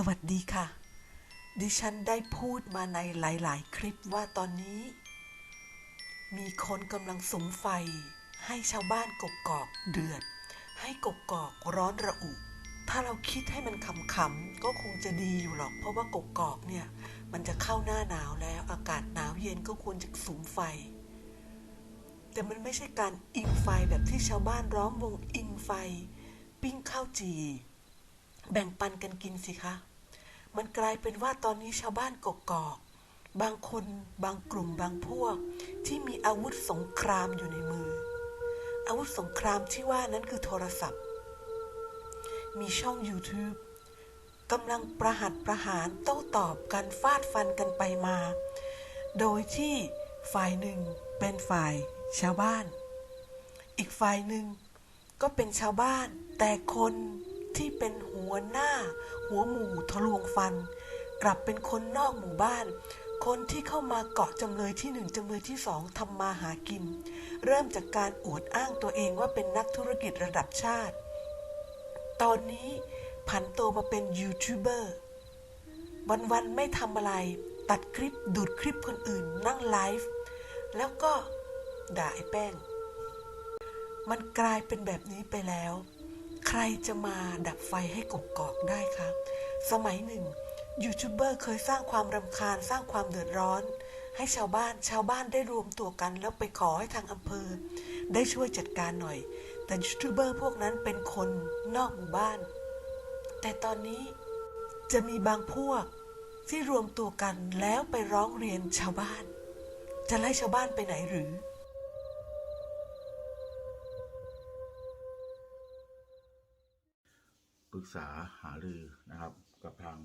สวัสดีค่ะ ดิฉันได้พูดมาในหลาย ๆ คลิปว่าตอนนี้ มีคนกำลังสมไฟ ให้ชาวบ้านกกอกเดือด ให้กกอกร้อนระอุ ถ้าเราคิดให้มันขำๆก็คงจะดีอยู่หรอก เพราะว่ากกอกเนี่ย มันจะเข้าหน้าหนาวแล้ว อากาศหนาวเย็นก็ควรจะสุมไฟ แต่มันไม่ใช่การอิงไฟแบบที่ชาวบ้านร้อมวงอิงไฟ ปิ้งข้าวจี แบ่งปันกันกินสิคะ มันกลายเป็นว่าตอนนี้ชาวบ้านกกอกบางคนบางกลุ่มบางพวก ที่มีอาวุธสงครามอยู่ในมือ อาวุธสงครามที่ว่านั้นคือโทรศัพท์ มีช่อง YouTube กำลังประหัดประหารโต้ตอบกันฟาดฟันกันไปมา โดยที่ฝ่ายหนึ่งเป็นฝ่ายชาวบ้าน อีกฝ่ายหนึ่งก็เป็นชาวบ้านแต่คน ที่เป็นหัวหน้า หัวหมู่ทะลวงฟัน กลับเป็นคนนอกหมู่บ้าน คนที่เข้ามาเกาะจำเลยที่หนึ่งจำเลยที่สองทำมาหากิน เริ่มจากการอวดอ้างตัวเองว่าเป็นนักธุรกิจระดับชาติ ตอนนี้ผันตัวมาเป็นยูทูบเบอร์วันๆไม่ทำอะไร ตัดคลิปดูดคลิปคนอื่นนั่งไลฟ์แล้วก็ด่าไอ้แป้ง มันกลายเป็นแบบนี้ไปแล้ว ใครจะมาดับไฟให้กบกอกได้ครับ สมัยหนึ่งยูทูบเบอร์เคยสร้างความรำคาญสร้างความเดือดร้อน ให้ชาวบ้านชาวบ้านได้รวมตัวกัน แล้วไปขอให้ทางอำเภอ ได้ช่วยจัดการหน่อย แต่ยูทูบเบอร์พวกนั้นเป็นคนนอกหมู่บ้าน แต่ตอนนี้จะมีบางพวกที่รวมตัวกันแล้วไปร้องเรียนชาวบ้าน จะไล่ชาวบ้านไปไหนหรือ ปรึกษาหารือนะครับ กับทาง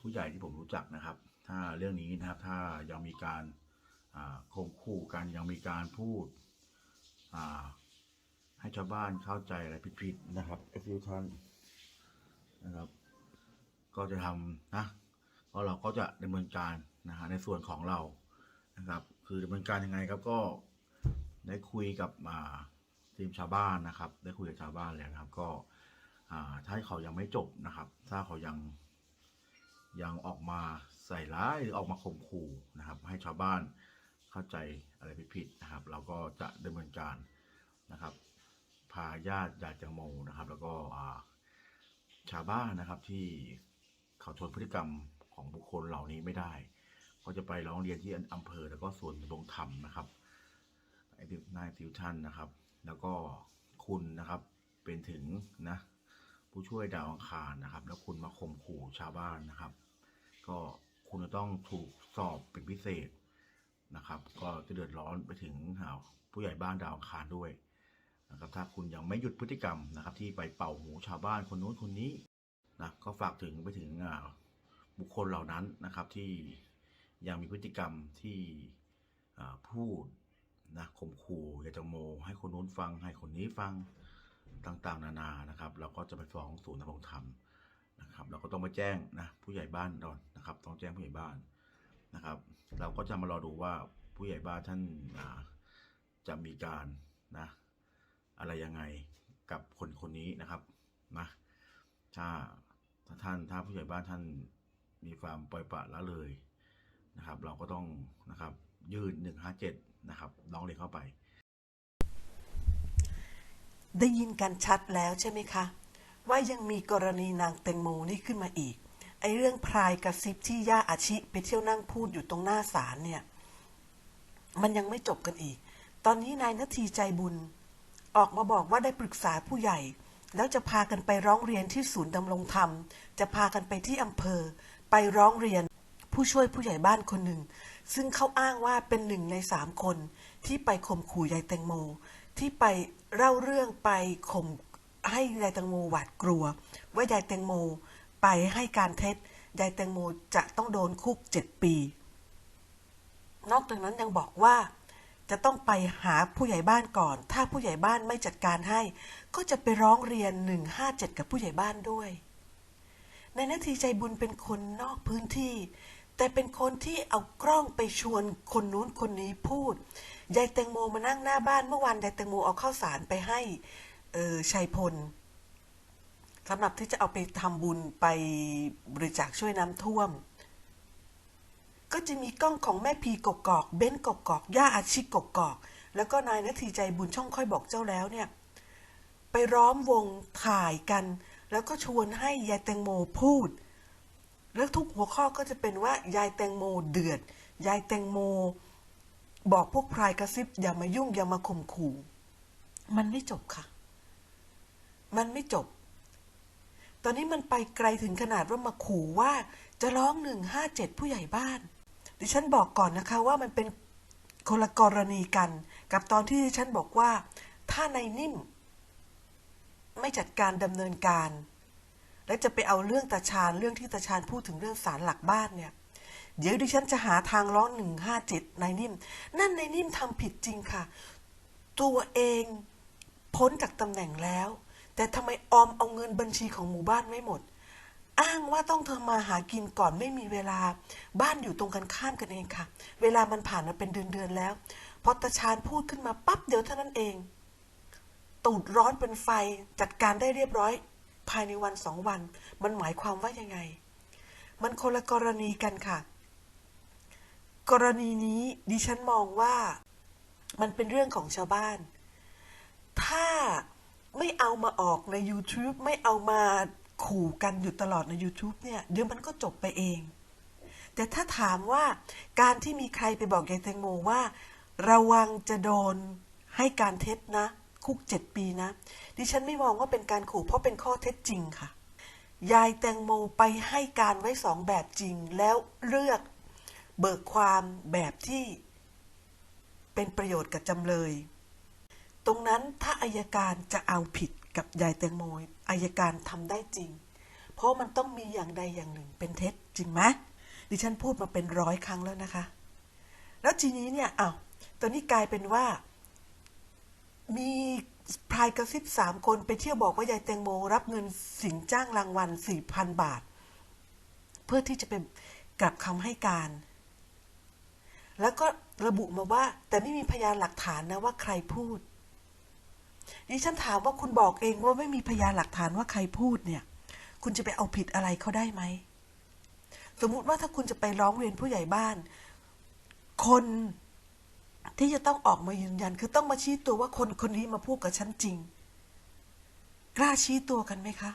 ผู้ใหญ่ที่ผมรู้จักนะครับ ถ้าเรื่องนี้นะครับถ้ายังมีการอ่าข่มขู่กันยังมีการพูดให้ชาวบ้านเข้าใจอะไรผิดๆนะครับเอฟซีท่านนะครับ ก็จะทำนะก็เราก็จะดำเนินการนะฮะในส่วนของเรานะครับ คือดำเนินการยังไงครับก็ได้คุยกับทีมชาวบ้านนะครับ ได้คุยกับชาวบ้านแล้วนะครับ ก็ ถ้าเขายังไม่จบนะครับ ถ้าเขายังยังออกมาใส่ร้ายหรือออกมาข่มขู่นะครับ ให้ชาวบ้านเข้าใจอะไรผิดๆนะครับ เราก็จะดำเนินการนะครับ พาญาติญาติจังโมนะครับ แล้วก็ชาวบ้านนะครับที่เขาทนพฤติกรรมของบุคคลเหล่านี้ไม่ได้ ก็จะไปร้องเรียนที่อำเภอแล้วก็ส่วนดำรงธรรมนะครับไอ้ที่นายติวท่นนะครับ แล้วก็คุณนะครับเป็นถึงนะ ผู้ช่วยดาวอังคารนะครับ แล้วคุณมาข่มขู่ชาวบ้านนะครับ ก็คุณจะต้องถูกสอบเป็นพิเศษนะครับ ก็จะเดือดร้อนไปถึงอ่าผู้ใหญ่บ้านดาวอังคารด้วยนะครับ ถ้าคุณยังไม่หยุดพฤติกรรมนะครับ ที่ไปเป่าหูชาวบ้านคนนู้นคนนี้นะก็ฝากถึงไปถึงบุคคลเหล่านั้นนะครับที่ยังมีพฤติกรรมที่พูดนะข่มขู่อยากจะโม ให้คนนู้นฟังให้คนนี้ฟัง ต่างๆ นานานะครับ เราก็จะไปฟ้องศูนย์ดำรงธรรมนะครับ เราก็ต้องไปแจ้งนะผู้ใหญ่บ้านก่อนนะครับ ต้องแจ้งผู้ใหญ่บ้านนะครับ เราก็จะมารอดูว่าผู้ใหญ่บ้านท่านจะมีการนะอะไรยังไงกับคนคนนี้นะครับนะถ้าถ้าท่านถ้าผู้ใหญ่บ้านท่านมีความปล่อยปละละเลยนะครับ เราก็ต้องนะครับ ยื่นหนึ่งห้าเจ็ดนะครับน้องเรียนเข้าไป ได้ยินกันชัดแล้วใช่ไหมคะ ว่ายังมีกรณีนางแตงโมนี่ขึ้นมาอีก ไอเรื่องพรายกระซิบที่ย่าอาชิไปเที่ยวนั่งพูดอยู่ตรงหน้าศาลเนี่ย มันยังไม่จบกันอีก ตอนนี้นายนาทีใจบุญ ออกมาบอกว่าได้ปรึกษาผู้ใหญ่ แล้วจะพากันไปร้องเรียนที่ศูนย์ดำรงธรรม จะพากันไปที่อำเภอ ไปร้องเรียนผู้ช่วยผู้ใหญ่บ้านคนหนึ่ง ซึ่งเขาอ้างว่าเป็นหนึ่งในสามคนที่ไปข่มขู่ยายแตงโม ที่ไปเล่าเรื่องไปข่มให้ยายแตงโมหวาดกลัว ว่ายายแตงโมไปให้การเท็จยายแตงโมจะต้องโดนคุกเจ็ดปี นอกจากนั้นยังบอกว่า จะต้องไปหาผู้ใหญ่บ้านก่อน ถ้าผู้ใหญ่บ้านไม่จัดการให้ ก็จะไปร้องเรียน 157 กับผู้ใหญ่บ้านด้วย ในนาทีใจบุญเป็นคนนอกพื้นที่ แต่เป็นคนที่เอากล้องไปชวนคนนู้นคนนี้พูด ยายแตงโมมานั่งหน้าบ้านเมื่อวานยายแตงโมเอาข้าวสารไปให้เออชัยพลสำหรับที่จะเอาไปทำบุญไปบริจาคช่วยน้ำท่วม ก็จะมีกล้องของแม่พีกกอก เบ้นกกอก ย่าอาชิกกอก แล้วก็นายนาทีใจบุญช่องค่อยบอกเจ้าแล้วเนี่ย ไปร้อมวงถ่ายกัน แล้วก็ชวนให้ยายแตงโมพูด แล้วทุกหัวข้อก็จะเป็นว่ายายแตงโมเดือด ยายแตงโม บอกพวกพรายกระซิบอย่ามายุ่งอย่ามาข่มขู่ มันไม่จบค่ะ มันไม่จบ ตอนนี้มันไปไกลถึงขนาดว่ามาขู่ว่า จะร้องหนึ่งห้าเจ็ดผู้ใหญ่บ้าน ดิฉันบอกก่อนนะคะว่ามันเป็นคนละกรณีกัน กับตอนที่ดิฉันบอกว่า ถ้าในายนิ่ม ไม่จัดการดำเนินการ และจะไปเอาเรื่องตาชาญเรื่องที่ตาชาญพูดถึงเรื่องสารหลักบ้านเนี่ย เดี๋ยวดิฉันจะหาทางร้องหนึ่งห้าเจ็ดนายนิ่ม นั่นนายนิ่มทำผิดจริงค่ะ ตัวเองพ้นจากตำแหน่งแล้ว แต่ทำไมออมเอาเงินบัญชีของหมู่บ้านไม่หมด อ้างว่าต้องเธอมาหากินก่อนไม่มีเวลา บ้านอยู่ตรงกันข้ามกันเองค่ะ เวลามันผ่านมาเป็นเดือนๆแล้วพอตาชาญพูดขึ้นมาปั๊บเดี๋ยวเท่านั้นเอง ตูดร้อนเป็นไฟจัดการได้เรียบร้อย ภายในวันสองวัน มันหมายความว่ายังไง มันคนละกรณีกันค่ะ กรณีนี้ดิฉันมองว่ามันเป็นเรื่องของชาวบ้าน ถ้าไม่เอามาออกใน YouTube ไม่เอามาขู่กันอยู่ตลอดใน YouTube เนี่ย เดี๋ยวมันก็จบไปเอง แต่ถ้าถามว่าการที่มีใครไปบอกยายแตงโมว่า ระวังจะโดนให้การเท็จนะ คุกเจ็ดปีนะ ดิฉันไม่มองว่าเป็นการขู่เพราะเป็นข้อเท็จจริงค่ะ ยายแตงโมไปให้การไว้สองแบบจริงแล้วเลือกเบิกความแบบที่เป็นประโยชน์กับจำเลย ตรงนั้นถ้าอายการจะเอาผิดกับยายแตงโมอายการทำได้จริง เพราะมันต้องมีอย่างใดอย่างหนึ่งเป็นเท็จจริงไหมดิฉันพูดมาเป็นร้อยครั้งแล้วนะคะ แล้วทีนี้เนี่ยอ้าวตอนนี้กลายเป็นว่า มี พรายกระซิบสามคนไปเที่ยวบอกว่ายายแตงโมรับเงินสินจ้างรางวัลสี่พันบาท เพื่อที่จะเป็นกลับคำให้การ แล้วก็ระบุมาว่า แต่ไม่มีพยานหลักฐานนะว่าใครพูดดิฉันถามว่าคุณบอกเองว่าไม่มีพยานหลักฐานว่าใครพูดเนี่ย คุณจะไปเอาผิดอะไรเขาได้ไหม สมมุติว่าถ้าคุณจะไปร้องเรียนผู้ใหญ่บ้าน คน ที่จะต้องออกมายืนยัน คือต้องมาชี้ตัวว่าคนคนนี้มาพูดกับฉันจริง กล้าชี้ตัวกันไหมคะ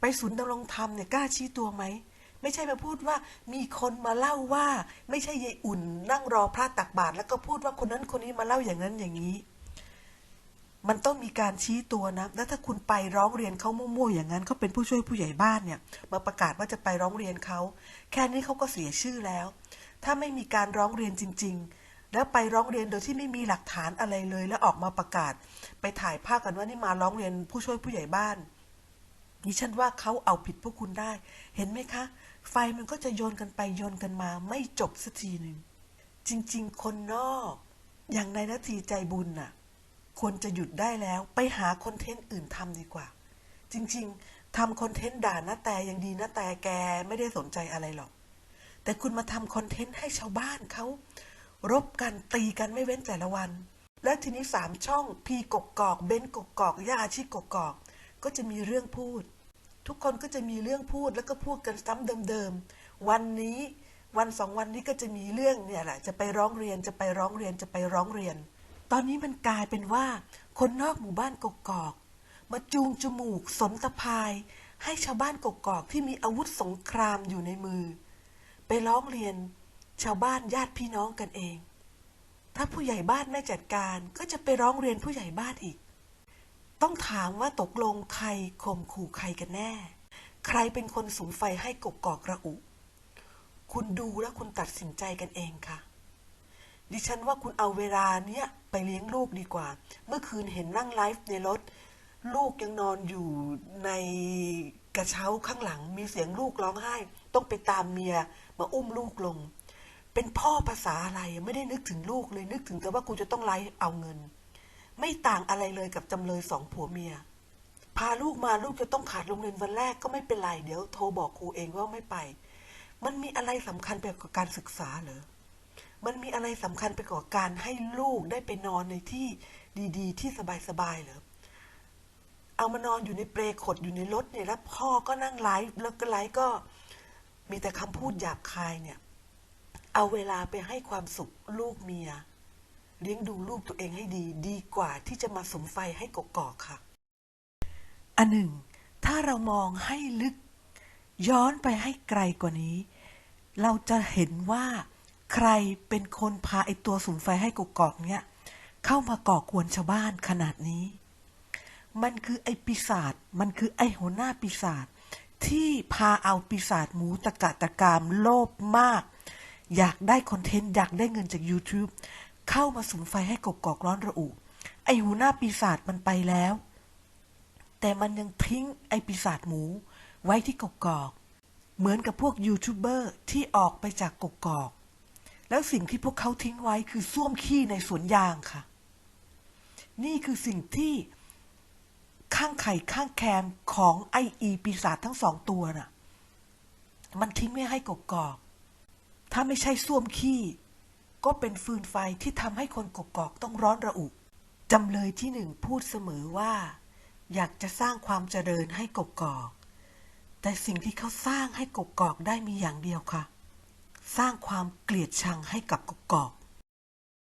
ไปศูนย์ดำรงธรรมเนี่ยกล้าชี้ตัวไหมไม่ใช่มาพูดว่ามีคนมาเล่าว่า ไม่ใช่ยายอุ่น นั่งรอพระตักบาตรแล้วก็พูดว่าคนนั้นคนนี้มาเล่าอย่างนั้นอย่างนี้ มันต้องมีการชี้ตัวนะ แล้วถ้าคุณไปร้องเรียนเขามั่วๆอย่างนั้นเขาเป็นผู้ช่วยผู้ใหญ่บ้านเนี่ย มาประกาศว่าจะไปร้องเรียนเขาแค่นี้เขาก็เสียชื่อแล้ว ถ้าไม่มีการร้องเรียนจริง ๆ แล้วไปร้องเรียนโดยที่ไม่มีหลักฐานอะไรเลย แล้วออกมาประกาศ ไปถ่ายภาพกันว่านี่มาร้องเรียนผู้ช่วยผู้ใหญ่บ้านดิฉันว่าเขาเอาผิดพวกคุณได้ เห็นไหมคะ ไฟมันก็จะโยนกันไปโยนกันมา ไม่จบสักทีหนึ่งจริง ๆ คนนอก อย่างในนาทีใจบุญน่ะควรจะหยุดได้แล้วไปหาคอนเทนต์อื่นทำดีกว่า จริง ๆทำคอนเทนต์ด่านะแต่ยังดีนะแต่แกไม่ได้สนใจอะไรหรอก แต่คุณมาทำคอนเทนต์ให้ชาวบ้านเขา รบกันตีกันไม่เว้นแต่ละวัน แล้วทีนี้สามช่องพีกกกอกเบนกกกอกย่าชีกกอก ก็จะมีเรื่องพูด ทุกคนก็จะมีเรื่องพูดแล้วก็พูดกันซ้ำเดิมๆวันนี้วันสองวันนี้ก็จะมีเรื่องเนี่ยแหละจะไปร้องเรียนจะไปร้องเรียนจะไปร้องเรียน ตอนนี้มันกลายเป็นว่า คนนอกหมู่บ้านกกอก มาจูงจมูกสนตะพาย ให้ชาวบ้านกกอกที่มีอาวุธสงครามอยู่ในมือ ไปร้องเรียน ชาวบ้านญาติพี่น้องกันเอง ถ้าผู้ใหญ่บ้านไม่จัดการก็จะไปร้องเรียนผู้ใหญ่บ้านอีก ต้องถามว่าตกลงใครข่มขู่ใครกันแน่ ใครเป็นคนสุมไฟให้กกอกระอุ คุณดูแล้วคุณตัดสินใจกันเองค่ะ ดิฉันว่าคุณเอาเวลาเนี้ยไปเลี้ยงลูกดีกว่า เมื่อคืนเห็นนั่งไลฟ์ในรถ ลูกยังนอนอยู่ในกระเช้าข้างหลังมีเสียงลูกร้องไห้ ต้องไปตามเมียมาอุ้มลูกลง เป็นพ่อภาษาอะไรไม่ได้นึกถึงลูกเลยนึกถึงแต่ว่ากูจะต้องไลฟ์เอาเงิน ไม่ต่างอะไรเลยกับจำเลยสองผัวเมีย พาลูกมาลูกจะต้องขาดโรงเรียนวันแรกก็ไม่เป็นไรเดี๋ยวโทรบอกครูเองว่าไม่ไป มันมีอะไรสำคัญไปกว่าการศึกษาเหรอมันมีอะไรสำคัญไปกว่าการให้ลูกได้ไปนอนในที่ดีๆ ที่สบายๆเหรอเอามานอนอยู่ในเปลขดอยู่ในรถเนี่ยแล้วพ่อก็นั่งไลฟ์แล้วก็ไลฟ์ก็มีแต่คำพูดหยาบคายเนี่ย เอาเวลาไปให้ความสุขลูกเมีย เลี้ยงดูลูกตัวเองให้ดี ดีกว่าที่จะมาสมไฟให้กกอกค่ะ อันหนึ่ง ถ้าเรามองให้ลึก ย้อนไปให้ไกลกว่านี้ เราจะเห็นว่า ใครเป็นคนพาไอตัวสุมไฟให้กกอกเนี่ยเข้ามาก่อกวนชาวบ้านขนาดนี้ มันคือไอปีศาจมันคือไอหัวหน้าปีศาจที่พาเอาปีศาจหมูตะกะตะกามโลภมาก อยากได้คอนเทนต์อยากได้เงินจาก YouTube เข้ามาสุมไฟให้กกอกร้อนระอุ ไอหัวหน้าปีศาจมันไปแล้ว แต่มันยังทิ้งไอปีศาจหมู ไว้ที่กกอก เหมือนกับพวกยูทูบเบอร์ที่ออกไปจากกกอก แล้วสิ่งที่พวกเขาทิ้งไว้คือส้วมขี้ในสวนยางค่ะ นี่คือสิ่งที่ข้างไข่ข้างแคมของไออีปีศาจทั้งสองตัวน่ะ มันทิ้งไม่ให้กกอก ถ้าไม่ใช่ส้วมขี้ ก็เป็นฟืนไฟที่ทำให้คนกกอกต้องร้อนระอุจำเลยที่หนึ่งพูดเสมอว่า อยากจะสร้างความเจริญให้กกอก แต่สิ่งที่เขาสร้างให้กกอกได้มีอย่างเดียวค่ะ สร้างความเกลียดชังให้กับกกอก